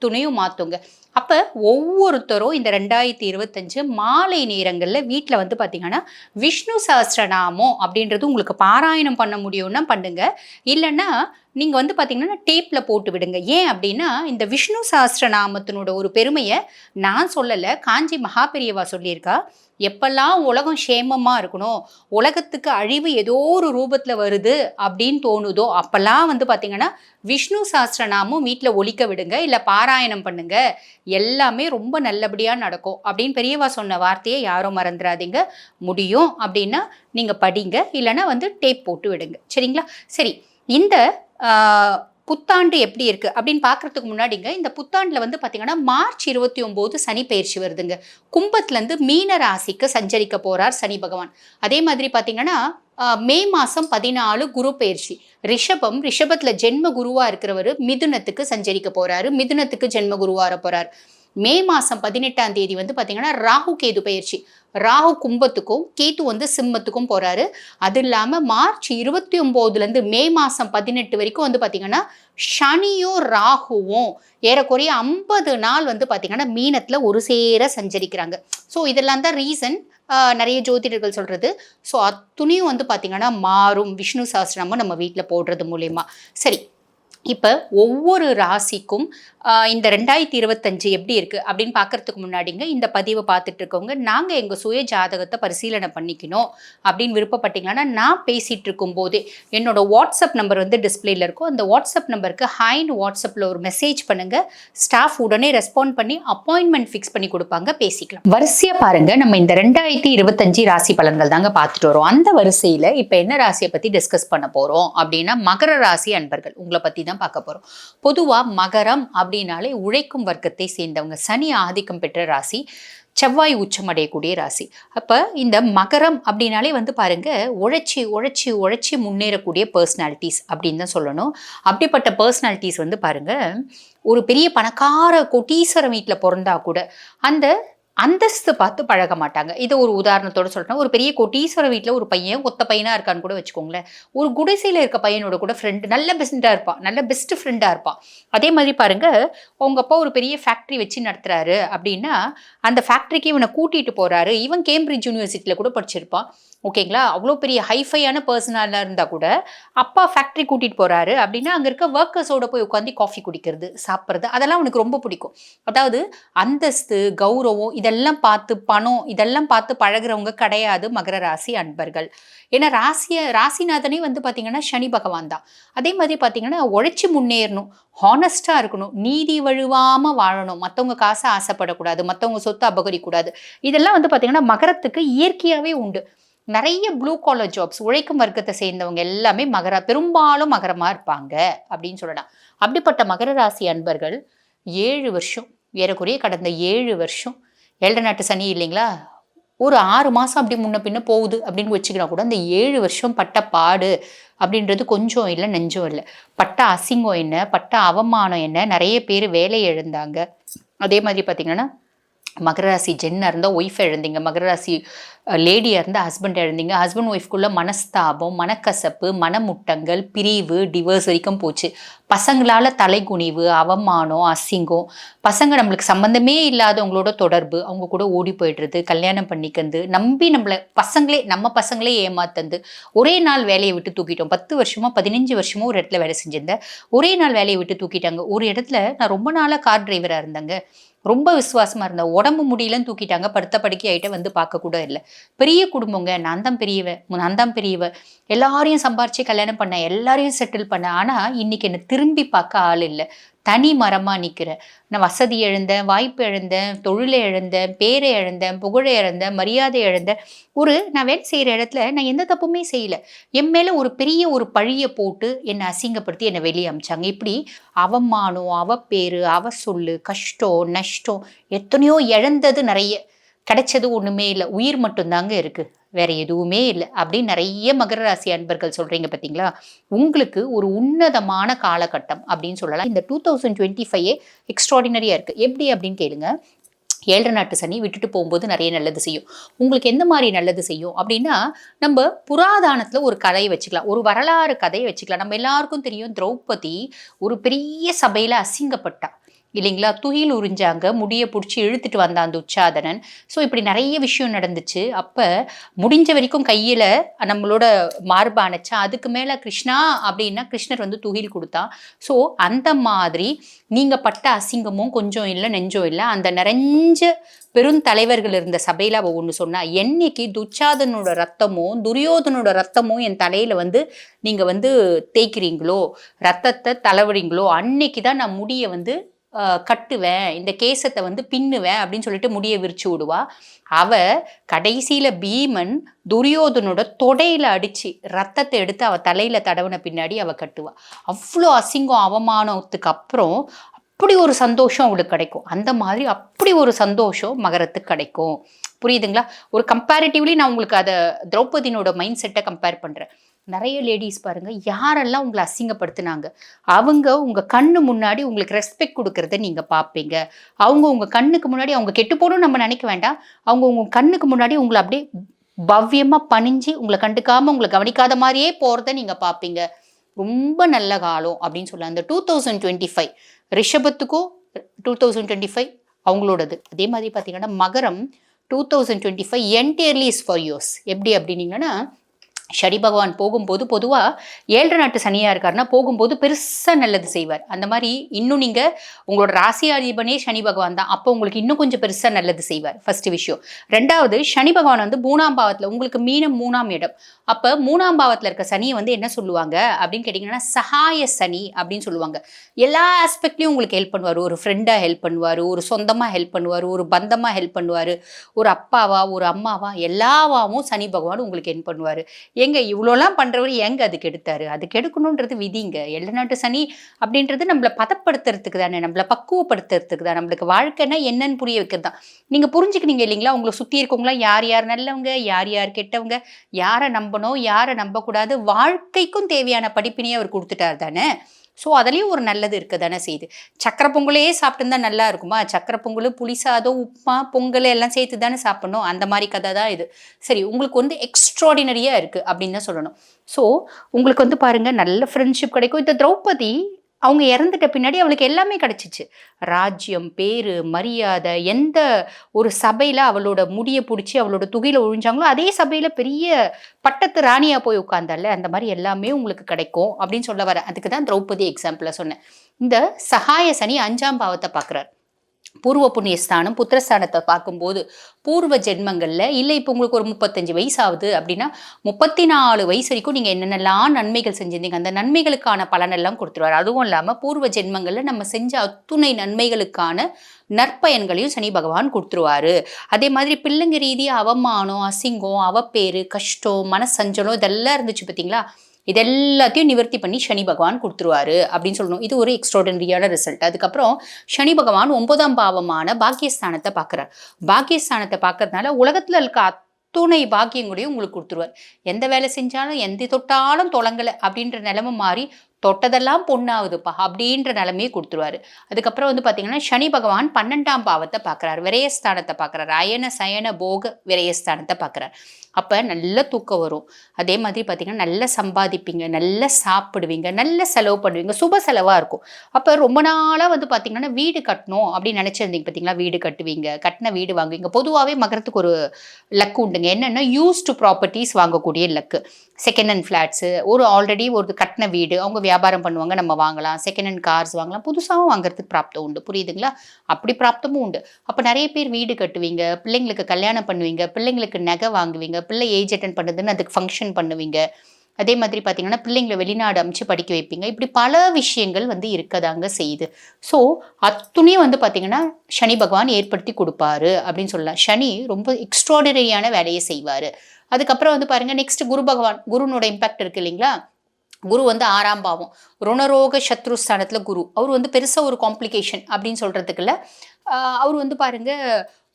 அத்துணையும் மாற்றுங்க அப்போ ஒவ்வொருத்தரும் இந்த ரெண்டாயிரத்தி இருபத்தஞ்சு மாலை நேரங்களில் வீட்டில் வந்து பார்த்திங்கன்னா விஷ்ணு சஹஸ்ரநாமம் அப்படின்றது உங்களுக்கு பாராயணம் பண்ண முடியும்னா பண்ணுங்க. இல்லைன்னா நீங்கள் வந்து பார்த்தீங்கன்னா டேப்பில் போட்டு விடுங்க. ஏன் அப்படின்னா இந்த விஷ்ணு சஹஸ்ரநாமத்தினோட ஒரு பெருமையை நான் சொல்லலை காஞ்சி மகாபெரியவா சொல்லியிருக்கா. எப்பெல்லாம் உலகம் சேமமாக இருக்கணும் உலகத்துக்கு அழிவு ஏதோ ஒரு ரூபத்தில் வருது அப்படின்னு தோணுதோ அப்போல்லாம் வந்து பார்த்தீங்கன்னா விஷ்ணு சஹஸ்ரநாமம் வீட்டில் ஒழிக்க விடுங்க இல்லை பாராயணம் பண்ணுங்க. எல்லாமே ரொம்ப நல்லபடியாக நடக்கும் அப்படின்னு பெரியவா சொன்ன வார்த்தையை யாரும் மறந்துடாதீங்க. முடியும் அப்படின்னா நீங்கள் படிங்க இல்லைன்னா வந்து டேப் போட்டு விடுங்க. சரிங்களா? சரி இந்த புத்தாண்டு எப்படி இருக்குது அப்படின்னு பார்க்குறதுக்கு முன்னாடிங்க இந்த புத்தாண்டில் வந்து பார்த்திங்கன்னா மார்ச் இருபத்தி ஒம்போது சனி பயிற்சி வருதுங்க. கும்பத்துலேருந்து மீன ராசிக்கு சஞ்சரிக்க போகிறார் சனி பகவான். அதே மாதிரி பார்த்தீங்கன்னா மே மாதம் பதினாலு குரு பயிற்சி. ரிஷபம் ரிஷபத்தில் ஜென்ம குருவாக இருக்கிறவர் மிதுனத்துக்கு சஞ்சரிக்க போகிறாரு மிதுனத்துக்கு ஜென்ம குருவாக போகிறார் மே மாதம் பதினெட்டாம் தேதி வந்து பார்த்தீங்கன்னா ராகு கேது பயிற்சி. ராகு கும்பத்துக்கும் கேது வந்து சிம்மத்துக்கும் போகிறாரு அது இல்லாமல் மார்ச் இருபத்தி ஒம்போதுலேருந்து மே மாதம் பதினெட்டு வரைக்கும் வந்து பார்த்திங்கன்னா சனியும் ராகுவும் ஏறக்குறைய ஐம்பது நாள் வந்து பார்த்திங்கன்னா மீனத்தில் ஒரு சேர சஞ்சரிக்கிறாங்க. ஸோ இதெல்லாம் தான் ரீசன் நிறைய ஜோதிடர்கள் சொல்கிறது ஸோ அத்துணையும் வந்து பார்த்திங்கன்னா மாறும் விஷ்ணு சாஸ்திரமும் நம்ம வீட்டில் போடுறது மூலயமா. சரி இப்போ ஒவ்வொரு ராசிக்கும் இந்த ரெண்டாயிரத்தி இருபத்தஞ்சு எப்படி இருக்குது அப்படின்னு பார்க்கறதுக்கு முன்னாடிங்க இந்த பதிவை பார்த்துட்டு இருக்கவங்க நாங்கள் எங்கள் சுய ஜாதகத்தை பரிசீலனை பண்ணிக்கணும் அப்படின்னு விருப்பப்பட்டீங்கன்னா நான் பேசிகிட்டு இருக்கும்போதே என்னோடய வாட்ஸ்அப் நம்பர் வந்து டிஸ்பிளேல இருக்கும். அந்த வாட்ஸ்அப் நம்பருக்கு ஹாய்னு வாட்ஸ்அப்பில் ஒரு மெசேஜ் பண்ணுங்கள் ஸ்டாஃப் உடனே ரெஸ்பாண்ட் பண்ணி அப்பாயின்மெண்ட் ஃபிக்ஸ் பண்ணி கொடுப்பாங்க பேசிக்கலாம். வரிசையாக பாருங்கள் நம்ம இந்த ரெண்டாயிரத்தி இருபத்தஞ்சு ராசி பலன்கள் தாங்க பார்த்துட்டு வரோம். அந்த வரிசையில் இப்போ என்ன ராசியை பற்றி டிஸ்கஸ் பண்ண போகிறோம் அப்படின்னா மகர ராசி அன்பர்கள் உங்களை பற்றி தான் பார்க்க போகிறோம் பொதுவாக மகரம் அப்படின்னாலே உழைக்கும் வர்க்கத்தை சேர்ந்தவங்க. சனி ஆதிக்கம் பெற்ற ராசி செவ்வாய் உச்சம் அடையக்கூடிய ராசி. அப்போ இந்த மகரம் அப்படின்னாலே வந்து பாருங்க உழைச்சி உழைச்சி உழைச்சி முன்னேறக்கூடிய பர்சனாலிட்டிஸ் அப்படின்னு தான் சொல்லணும். அப்படிப்பட்ட பர்சனாலிட்டிஸ் வந்து பாருங்க ஒரு பெரிய பணக்கார கொட்டீஸ்வரம் வீட்டில் பிறந்தா கூட அந்த அந்தஸ்து பார்த்து பழக மாட்டாங்க. இது ஒரு உதாரணத்தோட சொல்கிறேன் ஒரு பெரிய கோட்டீஸ்வர வீட்டில் ஒரு பையன் ஒத்த பையனாக இருக்கான்னு கூட வச்சுக்கோங்களேன். ஒரு குடிசையில் இருக்க பையனோட கூட ஃப்ரெண்டு நல்ல பெஸ்ட்டாக இருப்பான் நல்ல பெஸ்ட் ஃப்ரெண்டாக இருப்பான் அதே மாதிரி பாருங்கள் உங்க அப்பா ஒரு பெரிய ஃபேக்ட்ரி வச்சு நடத்துகிறாரு அப்படின்னா அந்த ஃபேக்ட்ரிக்கு இவனை கூட்டிகிட்டு போகிறாரு இவன் கேம்பிரிட்ஜ் யூனிவர்சிட்டியில் கூட படிச்சிருப்பான். ஓகேங்களா அவ்வளோ பெரிய ஹைஃபையான பர்சனாலாக இருந்தால் கூட அப்பா ஃபேக்ட்ரி கூட்டிகிட்டு போகிறாரு அப்படின்னா அங்கே இருக்க ஒர்க்கர்ஸோட போய் உட்காந்து காஃபி குடிக்கிறது சாப்பிட்றது அதெல்லாம் அவனுக்கு ரொம்ப பிடிக்கும். அதாவது அந்தஸ்து கௌரவம் இதை இதெல்லாம் பார்த்து பணம் இதெல்லாம் பார்த்து பழகுறவங்க கிடையாது மகர ராசி அன்பர்கள். ஏன்னா ராசிய ராசிநாதனே வந்து பார்த்தீங்கன்னா சனி பகவான் தான். அதே மாதிரி பார்த்தீங்கன்னா உழைச்சி முன்னேறணும் ஹானஸ்டாக இருக்கணும் நீதி வழுவாமல் வாழணும். மற்றவங்க காசை ஆசைப்படக்கூடாது மற்றவங்க சொத்து அபகரிக்கூடாது இதெல்லாம் வந்து பார்த்தீங்கன்னா மகரத்துக்கு இயற்கையாகவே உண்டு. நிறைய ப்ளூ காலர் ஜாப்ஸ் உழைக்கும் வர்க்கத்தை சேர்ந்தவங்க எல்லாமே மகர பெரும்பாலும் மகரமாக இருப்பாங்க அப்படின்னு சொல்லலாம். அப்படிப்பட்ட மகர ராசி அன்பர்கள் ஏழு வருஷம் ஏறக்குறைய கடந்த ஏழு வருஷம் ஏழரை நாட்டு சனி இல்லைங்களா? ஒரு ஆறு மாதம் அப்படி முன்ன பின்ன போகுது அப்படின்னு வச்சுக்கினா கூட அந்த ஏழு வருஷம் பட்ட பாடு அப்படின்றது கொஞ்சம் இல்லை நெஞ்சம் இல்லை. பட்ட அசிங்கம் என்ன? பட்ட அவமானம் என்ன? நிறைய பேர் வேலையை இழந்தாங்க. அதே மாதிரி பார்த்தீங்கன்னா மகர ராசி ஜென்னாக இருந்தால் ஒய்ஃப் இழந்தீங்க. மகர ராசி லேடியாக இருந்தால் ஹஸ்பண்ட் இழந்தீங்க. ஹஸ்பண்ட் ஒய்ஃப்குள்ளே மனஸ்தாபம் மனக்கசப்பு மனமுட்டங்கள் பிரிவு டிவர்ஸ் வரைக்கும் போச்சு. பசங்களால் தலைகுனிவு அவமானம் அசிங்கம். பசங்க நம்மளுக்கு சம்மந்தமே இல்லாதவங்களோட தொடர்பு அவங்க கூட ஓடி போயிடுறது கல்யாணம் பண்ணிக்கிறது நம்பி நம்மளை பசங்களே நம்ம பசங்களே ஏமாத்தந்து ஒரே நாள் வேலையை விட்டு தூக்கிட்டோம். பத்து வருஷமாக பதினஞ்சு வருஷமோ ஒரு இடத்துல வேலை செஞ்சிருந்தேன். ஒரே நாள் வேலையை விட்டு தூக்கிட்டாங்க. ஒரு இடத்துல நான் ரொம்ப நாளாக கார் டிரைவராக இருந்தேங்க. ரொம்ப விசுவாசமா இருந்தேன் உடம்பு முடியலன்னு தூக்கிட்டாங்க. படுத்த படுக்கை ஆகிட்ட வந்து பார்க்க கூட இல்லை. பெரிய குடும்பங்க. நான் தான் பெரியவ நான் தான் பெரியவ. எல்லாரையும் சம்பாரிச்சு கல்யாணம் பண்ண எல்லாரையும் செட்டில் பண்ண ஆனால் இன்னைக்கு என்னை திரும்பி பார்க்க ஆள் இல்லை. தனி மரமாக நிற்கிறேன் நான் வசதி இழந்தேன் வாய்ப்பு இழந்தேன் தொழிலை இழந்தேன் பேரை இழந்தேன் புகழை இழந்தேன் மரியாதை இழந்தேன் ஒரு நான் வேலை செய்கிற இடத்துல நான் எந்த தப்புமே செய்யல. என் மேலே ஒரு பெரிய ஒரு பழியை போட்டு என்னை அசிங்கப்படுத்தி என்னை வெளியே அமிச்சாங்க. இப்படி அவமானம் அவ அவ சொல்லு கஷ்டம் நஷ்டம் எத்தனையோ இழந்தது நிறைய. கிடைச்சது ஒன்றுமே இல்லை. உயிர் மட்டும்தாங்க இருக்குது வேற எதுவுமே இல்லை. அப்படின்னு நிறைய மகர ராசி அன்பர்கள் சொல்றீங்க பார்த்தீங்களா உங்களுக்கு ஒரு உன்னதமான காலகட்டம் அப்படின்னு சொல்லலாம். இந்த டூ தௌசண்ட் டுவெண்ட்டி ஃபைவ் எக்ஸ்ட்ராடினரியா இருக்கு. எப்படி அப்படின்னு கேளுங்க. ஏழரை நாட்டு சனி விட்டுட்டு போகும்போது நிறைய நல்லது செய்யும். உங்களுக்கு எந்த மாதிரி நல்லது செய்யும் அப்படின்னா நம்ம புராதானத்தில் ஒரு கதையை வச்சுக்கலாம். ஒரு வரலாறு கதையை வச்சுக்கலாம். நம்ம எல்லாருக்கும் தெரியும் திரௌபதி ஒரு பெரிய சபையில் அசிங்கப்பட்டா. இல்லைங்களா? துயில் உறிஞ்சாங்க முடியை பிடிச்சி இழுத்துட்டு வந்தான் அந்த உச்சாதனன். ஸோ இப்படி நிறைய விஷயம் நடந்துச்சு. அப்போ முடிஞ்ச வரைக்கும் கையில் நம்மளோட மார்பு அணைச்சா அதுக்கு மேலே கிருஷ்ணா அப்படின்னா கிருஷ்ணர் வந்து துகில் கொடுத்தான். ஸோ அந்த மாதிரி நீங்கள் பட்ட அசிங்கமும் கொஞ்சம் இல்லை நெஞ்சம் இல்லை அந்த நிறைஞ்ச பெருந்தலைவர்கள் இருந்த சபையில் அவள் ஒன்று சொன்னா என்னைக்கு துச்சாதனோட ரத்தமும் துரியோதனோட ரத்தமும் என் தலையில் வந்து நீங்கள் வந்து தேய்க்கிறீங்களோ ரத்தத்தை தலைவரிங்களோ அன்னைக்கு தான் நான் முடியை வந்து கட்டுவேன். இந்த கேசத்தை வந்து பின்னுவேன் அப்படின்னு சொல்லிட்டு முடியை விரிச்சு விடுவா. அவ கடைசியில பீமன் துரியோதனோட தொடையில அடிச்சு ரத்தத்தை எடுத்து அவ தலையில தடவின பின்னாடி அவ கட்டுவா. அவ்வளோ அசிங்கம் அவமானத்துக்கு அப்புறம் அப்படி ஒரு சந்தோஷம் அவளுக்கு கிடைக்கும். அந்த மாதிரி அப்படி ஒரு சந்தோஷம் மகரத்துக்கு கிடைக்கும். புரியுதுங்களா? ஒரு கம்பேரிட்டிவ்லி நான் உங்களுக்கு அதை திரௌபதினோட மைண்ட் செட்டை கம்பேர் பண்றேன். நிறைய லேடிஸ் பாருங்கள் யாரெல்லாம் உங்களை அசிங்கப்படுத்தினாங்க அவங்க உங்கள் கண்ணு முன்னாடி உங்களுக்கு ரெஸ்பெக்ட் கொடுக்கறத நீங்கள் பார்ப்பீங்க. அவங்க உங்கள் கண்ணுக்கு முன்னாடி அவங்க கெட்டு போகணும்னு நம்ம நினைக்க வேண்டாம். அவங்க உங்கள் கண்ணுக்கு முன்னாடி உங்களை அப்படியே பவ்யமாக பணிஞ்சு உங்களை கண்டுக்காமல் உங்களை கவனிக்காத மாதிரியே போகிறத நீங்கள் பார்ப்பீங்க. ரொம்ப நல்ல காலம் அப்படின்னு சொல்லலாம் அந்த டூ தௌசண்ட் டுவெண்ட்டி ஃபைவ் ரிஷபத்துக்கும் டூ தௌசண்ட் டுவெண்ட்டி ஃபைவ் அவங்களோடது. அதே மாதிரி பார்த்தீங்கன்னா மகரம் two thousand twenty five entirely is for yours எப்படி அப்படின்னீங்கன்னா சனி பகவான் போகும்போது பொதுவாக ஏழரை நாட்டு சனியாக இருக்காருன்னா போகும்போது பெருசாக நல்லது செய்வார். அந்த மாதிரி இன்னும் நீங்கள் உங்களோட ராசியாதிபனே சனி பகவான் தான். அப்போ உங்களுக்கு இன்னும் கொஞ்சம் பெருசாக நல்லது செய்வார். ஃபஸ்ட்டு விஷயம். ரெண்டாவது சனி பகவான் வந்து மூணாம் பாவத்தில் உங்களுக்கு மீனம் மூணாம் இடம். அப்போ மூணாம் பாவத்தில் இருக்க சனியை வந்து என்ன சொல்லுவாங்க? அப்படின்னு கேட்டிங்கன்னா சகாய சனி அப்படின்னு சொல்லுவாங்க. எல்லா ஆஸ்பெக்ட்லையும் உங்களுக்கு ஹெல்ப் பண்ணுவார். ஒரு ஃப்ரெண்டாக ஹெல்ப் பண்ணுவார். ஒரு சொந்தமாக ஹெல்ப் பண்ணுவார். ஒரு பந்தமாக ஹெல்ப் பண்ணுவார். ஒரு அப்பாவா ஒரு அம்மாவா எல்லாவாவும் சனி பகவான் உங்களுக்கு ஹெல்ப் பண்ணுவார். எங்க இவ்வளோலாம் பண்ணுறவர் எங்க அதுக்கு எடுத்தாரு? அதுக்கு எடுக்கணுன்றது விதிங்க. எல்ல நாட்டு சனி அப்படின்றது நம்மளை பதப்படுத்துறதுக்கு தானே நம்மளை பக்குவப்படுத்துறதுக்கு தான். நம்மளுக்கு வாழ்க்கைன்னா என்னன்னு புரிய வைக்கிறது தான். நீங்கள் புரிஞ்சுக்கினீங்க இல்லைங்களா? உங்களை சுற்றி இருக்கவங்களாம் யார் யார் நல்லவங்க யார் யார் கெட்டவங்க யாரை நம்பணும் யாரை நம்பக்கூடாது வாழ்க்கைக்கும் தேவையான படிப்பினையே அவர் கொடுத்துட்டார் தானே? ஸோ அதுலேயும் ஒரு நல்லது இருக்க தானே செய்யுது. சக்கரை பொங்கலையே சாப்பிட்டுருந்தா நல்லா இருக்குமா? சக்கரை பொங்கல் புளி சாதம் உப்புமா பொங்கல் எல்லாம் சேர்த்து தானே சாப்பிடணும்? அந்த மாதிரி கதை தான் இது. சரி உங்களுக்கு வந்து எக்ஸ்ட்ராடினரியாக இருக்குது அப்படின்னு தான் சொல்லணும். ஸோ உங்களுக்கு வந்து பாருங்கள் நல்ல ஃப்ரெண்ட்ஷிப் கிடைக்கும். இந்த திரௌபதி அவங்க இறந்துட்ட பின்னாடி அவளுக்கு எல்லாமே கிடச்சிச்சு. ராஜ்யம் பேரு மரியாதை எந்த ஒரு சபையில் அவளோட முடியை பிடிச்சி அவளோட துகையில் ஒழிஞ்சாங்களோ அதே சபையில் பெரிய பட்டத்து ராணியாக போய் உட்காந்தால அந்த மாதிரி எல்லாமே உங்களுக்கு கிடைக்கும் அப்படின்னு சொல்ல வர. அதுக்கு தான் திரௌபதி எக்ஸாம்பிளை சொன்னேன். இந்த சகாய சனி அஞ்சாம் பாவத்தை பார்க்குறாரு. பூர்வ புண்ணியஸ்தானம் புத்திரஸ்தானத்தை பார்க்கும்போது பூர்வ ஜென்மங்களில் இல்லை இப்போ உங்களுக்கு ஒரு முப்பத்தஞ்சு வயசு ஆகுது அப்படின்னா முப்பத்தி நாலு வயசு வரைக்கும் நீங்கள் என்னென்னலாம் நன்மைகள் செஞ்சிருந்தீங்க அந்த நன்மைகளுக்கான பலனெல்லாம் கொடுத்துருவார். அதுவும் இல்லாமல் பூர்வ ஜென்மங்களில் நம்ம செஞ்ச அத்துணை நன்மைகளுக்கான நற்பயன்களையும் சனி பகவான் கொடுத்துருவாரு. அதே மாதிரி பிள்ளைங்க ரீதியாக அவமானம் அசிங்கம் அவப்பேறு கஷ்டம் மனசஞ்சலம் இதெல்லாம் இருந்துச்சு பார்த்தீங்களா இது எல்லாத்தையும் நிவர்த்தி பண்ணி சனி பகவான் கொடுத்துருவாரு அப்படின்னு சொல்லணும். இது ஒரு எக்ஸ்ட்ராடனரியான ரிசல்ட் அதுக்கப்புறம் சனி பகவான் ஒன்பதாம் பாவமான பாக்கியஸ்தானத்தை பார்க்குறார். பாக்கியஸ்தானத்தை பார்க்கறதுனால உலகத்தில் இருக்க அத்துணை பாக்கியங்களையும் உங்களுக்கு கொடுத்துருவார். எந்த வேலை செஞ்சாலும் எந்த தொட்டாலும் தொடங்கலை அப்படின்ற நிலைமை மாறி தொட்டதெல்லாம் பொண்ணாகுதுப்பா அப்படின்ற நிலைமையை கொடுத்துருவாரு. அதுக்கப்புறம் வந்து பார்த்தீங்கன்னா சனி பகவான் பன்னெண்டாம் பாவத்தை பார்க்குறாரு விரயஸ்தானத்தை பார்க்குறாரு அயன சயன போக விரயஸ்தானத்தை பார்க்குறாரு அப்போ நல்ல தூக்கம் வரும். அதே மாதிரி பார்த்தீங்கன்னா நல்லா சம்பாதிப்பீங்க நல்லா சாப்பிடுவீங்க நல்ல செலவு பண்ணுவீங்க. சுப செலவாக இருக்கும். அப்போ ரொம்ப நாளாக வந்து பார்த்தீங்கன்னா வீடு கட்டணும் அப்படின்னு நினச்சிருந்தீங்க பார்த்தீங்களா வீடு கட்டுவீங்க கட்டின வீடு வாங்குவீங்க. பொதுவாகவே மகரத்துக்கு ஒரு லக்கு உண்டுங்க. என்னென்னா யூஸ்டு ப்ராப்பர்ட்டிஸ் வாங்கக்கூடிய லக்கு. செகண்ட் ஹேண்ட் ஃப்ளாட்ஸு ஒரு ஆல்ரெடி ஒரு கட்டின வீடு. அவங்க வியாபாரம் பண்ணுவாங்க நம்ம வாங்கலாம். செகண்ட் ஹேண்ட் கார்ஸ் வாங்கலாம். புதுசாகவும் வாங்குறதுக்கு பிராப்தம் உண்டு. புரியுதுங்களா? அப்படி பிராப்தமும் உண்டு. அப்போ நிறைய பேர் வீடு கட்டுவீங்க பிள்ளைங்களுக்கு கல்யாணம் பண்ணுவீங்க பிள்ளைங்களுக்கு நகை வாங்குவீங்க பிள்ளை ஏஜ் அட்டன் பண்ணுதுன்னு அதுக்கு ஃபங்க்ஷன் பண்ணுவீங்க. அதே மாதிரி பார்த்தீங்கன்னா பிள்ளைங்களை வெளிநாடு அமைச்சு படிக்க வைப்பீங்க. இப்படி பல விஷயங்கள் வந்து இருக்கதாங்க செய்யுது. ஸோ அத்துணையும் வந்து பார்த்தீங்கன்னா சனி பகவான் ஏற்படுத்தி கொடுப்பாரு அப்படின்னு சொல்லலாம். சனி ரொம்ப எக்ஸ்ட்ராடனரியான வேலையை செய்வார். அதுக்கப்புறம் வந்து பாருங்க நெக்ஸ்ட் குரு பகவான் குருனோட இம்பாக்ட் இருக்கு இல்லைங்களா? குரு வந்து ஆறாம் பாவம். ருணரோக சத்ருஸ்தானத்தில் குரு. அவர் வந்து பெருசாக ஒரு காம்ப்ளிகேஷன் அப்படின்னு சொல்கிறதுக்குள்ள அவர் வந்து பாருங்க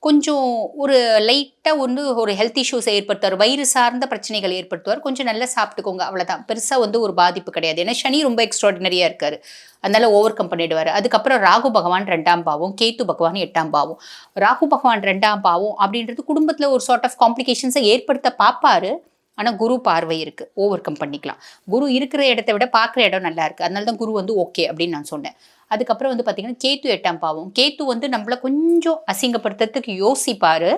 கொஞ்சம் ஒரு லைட்டாக வந்து ஒரு ஹெல்த் இஷ்யூஸ் ஏற்படுத்துவார். வயிறு சார்ந்த பிரச்சனைகள் ஏற்படுத்துவார். கொஞ்சம் நல்லா சாப்பிட்டுக்கோங்க அவ்வளோதான் பெருசாக வந்து ஒரு பாதிப்பு கிடையாது. ஏன்னா சனி ரொம்ப எக்ஸ்ட்ராடினரியாக இருக்கார். அதனால் ஓவர் கம் பண்ணிடுவார். அதுக்கப்புறம் ராகு பகவான் ரெண்டாம் பாவம் கேத்து பகவான் எட்டாம் பாவம். ராகு பகவான் ரெண்டாம் பாவம் அப்படின்றது குடும்பத்தில் ஒரு சார்ட் ஆஃப் காம்ப்ளிகேஷன்ஸை ஏற்படுத்த பார்ப்பாரு ஆனால் குரு பார்வை இருக்குது ஓவர் கம் பண்ணிக்கலாம். குரு இருக்கிற இடத்த விட பார்க்குற இடம் நல்லா இருக்குது அதனால தான் குரு வந்து ஓகே அப்படின்னு நான் சொன்னேன். அதுக்கப்புறம் வந்து பார்த்தீங்கன்னா கேத்து எட்டாம் பாவம். கேத்து வந்து நம்மளை கொஞ்சம் அசிங்கப்படுத்துறதுக்கு யோசிப்பார்.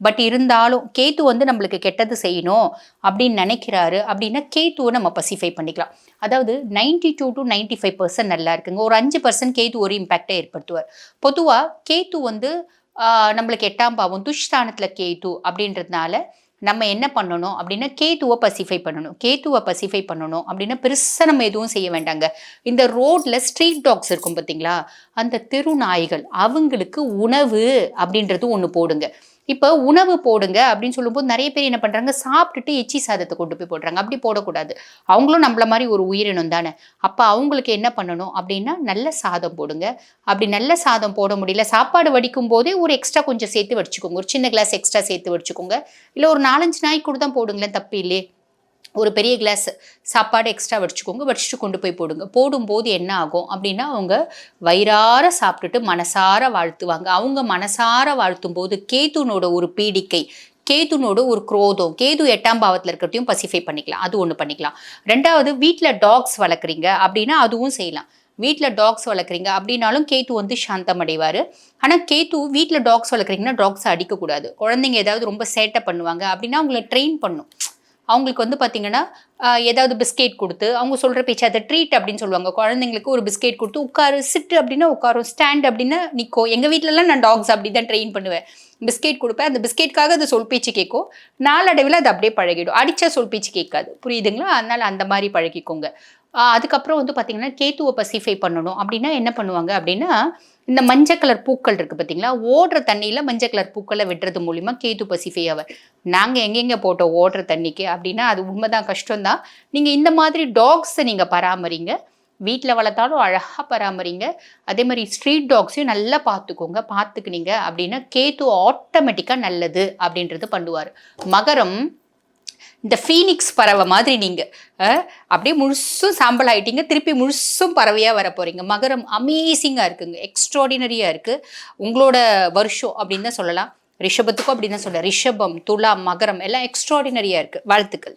பட் இருந்தாலும் கேத்து வந்து நம்மளுக்கு கெட்டது செய்யணும் அப்படின்னு நினைக்கிறாரு அப்படின்னா கேத்துவை நம்ம பசிஃபை பண்ணிக்கலாம். அதாவது ninety two to ninety five percent நல்லா இருக்குங்க. ஒரு அஞ்சு பர்சன்ட் கேத்து ஒரு இம்பேக்டை ஏற்படுத்துவார். பொதுவாக கேத்து வந்து நம்மளுக்கு எட்டாம் பாவம் துஷ்தானத்தில் கேத்து அப்படின்றதுனால நம்ம என்ன பண்ணணும் அப்படின்னா கேத்துவை பசிஃபை பண்ணணும். கேத்துவை பசிஃபை பண்ணணும் அப்படின்னா பெருசாக நம்ம எதுவும் செய்ய வேண்டாங்க. இந்த ரோட்டில் ஸ்ட்ரீட் டாக்ஸ் இருக்கும் பார்த்தீங்களா? அந்த தெரு நாய்கள் அவங்களுக்கு உணவு அப்படின்றது ஒன்று போடுங்க. இப்போ உணவு போடுங்க அப்படின்னு சொல்லும்போது நிறைய பேர் என்ன பண்ணுறாங்க சாப்பிட்டுட்டு எச்சி சாதத்தை கொண்டு போய் போடுறாங்க. அப்படி போடக்கூடாது. அவங்களும் நம்மள மாதிரி ஒரு உயிரினம் தானே. அப்போ அவங்களுக்கு என்ன பண்ணணும் அப்படின்னா நல்ல சாதம் போடுங்க. அப்படி நல்ல சாதம் போட முடியல சாப்பாடு வடிக்கும் போதே ஒரு எக்ஸ்ட்ரா கொஞ்சம் சேர்த்து வடிச்சுக்கோங்க. ஒரு சின்ன கிளாஸ் எக்ஸ்ட்ரா சேர்த்து வடிச்சுக்கோங்க. இல்லை ஒரு நாலஞ்சு நாய் கூட தான் போடுங்களேன் தப்பு இல்லையே. ஒரு பெரிய கிளாஸ் சாப்பாடு எக்ஸ்ட்ரா வடிச்சுக்கோங்க வடிச்சுட்டு கொண்டு போய் போடுங்க. போடும்போது என்ன ஆகும் அப்படின்னா அவங்க வயிறார சாப்பிட்டுட்டு மனசார வாழ்த்துவாங்க. அவங்க மனசார வாழ்த்தும் போது கேத்துனோட ஒரு பீடிக்கை கேதுனோட ஒரு குரோதம் கேது எட்டாம் பாவத்தில் இருக்கிறதையும் பசிஃபை பண்ணிக்கலாம். அது ஒன்று பண்ணிக்கலாம். ரெண்டாவது வீட்டில் டாக்ஸ் வளர்க்குறீங்க அப்படின்னா அதுவும் செய்யலாம். வீட்டில் டாக்ஸ் வளர்க்குறீங்க அப்படின்னாலும் கேத்து வந்து சாந்தம் அடைவார் ஆனால் கேத்து வீட்டில் டாக்ஸ் வளர்க்குறீங்கன்னா டாக்ஸ் அடிக்கக்கூடாது. குழந்தைங்க ஏதாவது ரொம்ப சேட்டை பண்ணுவாங்க அப்படின்னா அவங்கள ட்ரெயின் பண்ணும். அவங்களுக்கு வந்து பார்த்தீங்கன்னா ஏதாவது பிஸ்கெட் கொடுத்து அவங்க சொல்கிற பேச்சு அதை ட்ரீட் அப்படின்னு சொல்லுவாங்க. குழந்தைங்களுக்கு ஒரு பிஸ்கெட் கொடுத்து உட்காரு சிட்டு அப்படின்னா உட்காரும் ஸ்டாண்ட் அப்படின்னா நிற்கும் எங்கள் வீட்டிலலாம் நான் டாக்ஸ் அப்படி தான் ட்ரெயின் பண்ணுவேன். பிஸ்கெட் கொடுப்பேன். அந்த பிஸ்கெட்காக அது சொல் பேச்சு கேட்கும். நாளடைவில் அது அப்படியே பழகிடும். அடித்தா சொல் பேச்சு கேட்காது. புரியுதுங்களா? அதனால் அந்த மாதிரி பழகிக்கோங்க. அதுக்கப்புறம் வந்து பார்த்தீங்கன்னா கேத்துவை பசிஃபை பண்ணணும். அப்படின்னா என்ன பண்ணுவாங்க அப்படின்னா இந்த மஞ்சள் கலர் பூக்கள் இருக்குது பார்த்தீங்களா ஓடுற தண்ணியில் மஞ்சள் கலர் பூக்களை விடுறது மூலிமா கேத்து பசிஃபை அவர் நாங்கள் எங்கெங்கே போட்டோம் ஓடுற தண்ணிக்கு அப்படின்னா அது உண்மைதான் கஷ்டம்தான். நீங்கள் இந்த மாதிரி டாக்ஸை நீங்கள் பராமரிங்க. வீட்டில் வளர்த்தாலும் அழகாக பராமரிங்க. அதே மாதிரி ஸ்ட்ரீட் டாக்ஸையும் நல்லா பார்த்துக்கோங்க பார்த்துக்கினீங்க அப்படின்னா கேத்து ஆட்டோமேட்டிக்காக நல்லது அப்படின்றது பண்ணுவார். மகரம் இந்த ஃபீனிக்ஸ் பறவை மாதிரி நீங்கள் அப்படியே முழுசும் சாம்பல் ஆகிட்டீங்க திருப்பி முழுசும் பறவையாக வர போகிறீங்க மகரம் அமேசிங்காக இருக்குங்க. எக்ஸ்ட்ராடினரியாக இருக்குது உங்களோட வருஷம் அப்படின்னு தான் சொல்லலாம். ரிஷபத்துக்கும் அப்படின்னு தான் சொல்லலாம் ரிஷபம் துலா மகரம் எல்லாம் எக்ஸ்ட்ராடினரியாக இருக்குது வாழ்த்துக்கள்.